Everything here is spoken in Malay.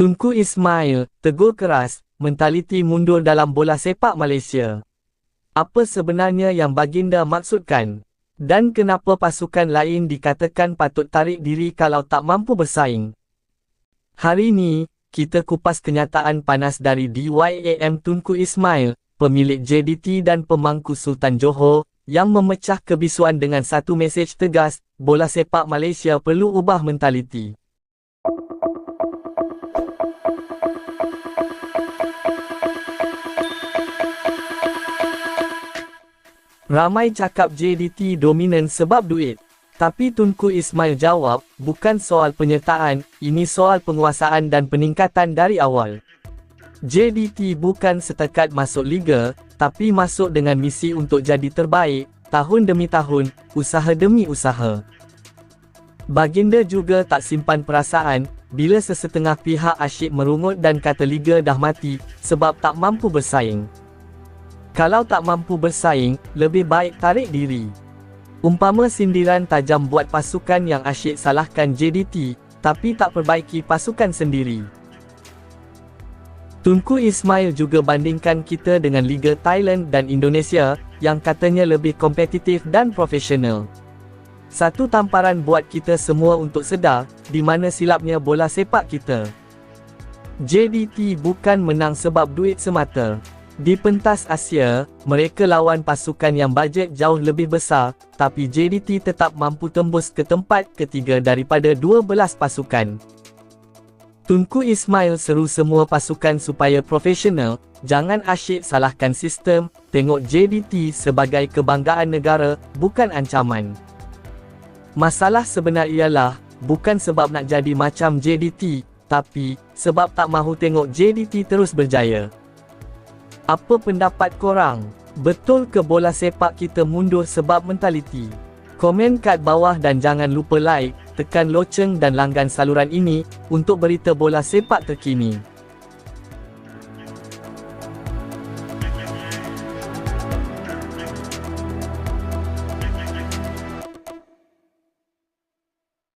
Tunku Ismail, tegur keras, mentaliti mundur dalam bola sepak Malaysia. Apa sebenarnya yang baginda maksudkan? Dan kenapa pasukan lain dikatakan patut tarik diri kalau tak mampu bersaing? Hari ini, kita kupas kenyataan panas dari DYAM Tunku Ismail, pemilik JDT dan pemangku Sultan Johor, yang memecah kebisuan dengan satu mesej tegas, bola sepak Malaysia perlu ubah mentaliti. Ramai cakap JDT dominan sebab duit. Tapi Tunku Ismail jawab, bukan soal penyertaan, ini soal penguasaan dan peningkatan dari awal. JDT bukan setakat masuk liga, tapi masuk dengan misi untuk jadi terbaik, tahun demi tahun, usaha demi usaha. Baginda juga tak simpan perasaan, bila sesetengah pihak asyik merungut dan kata liga dah mati, sebab tak mampu bersaing. Kalau tak mampu bersaing, lebih baik tarik diri. Umpama sindiran tajam buat pasukan yang asyik salahkan JDT, tapi tak perbaiki pasukan sendiri. Tunku Ismail juga bandingkan kita dengan Liga Thailand dan Indonesia, yang katanya lebih kompetitif dan profesional. Satu tamparan buat kita semua untuk sedar, di mana silapnya bola sepak kita. JDT bukan menang sebab duit semata. Di pentas Asia, mereka lawan pasukan yang bajet jauh lebih besar, tapi JDT tetap mampu tembus ke tempat ketiga daripada 12 pasukan. Tunku Ismail seru semua pasukan supaya profesional, jangan asyik salahkan sistem, tengok JDT sebagai kebanggaan negara, bukan ancaman. Masalah sebenar ialah, bukan sebab nak jadi macam JDT, tapi, sebab tak mahu tengok JDT terus berjaya. Apa pendapat korang? Betul ke bola sepak kita mundur sebab mentaliti? Komen kat bawah dan jangan lupa like, tekan loceng dan langgan saluran ini untuk berita bola sepak terkini.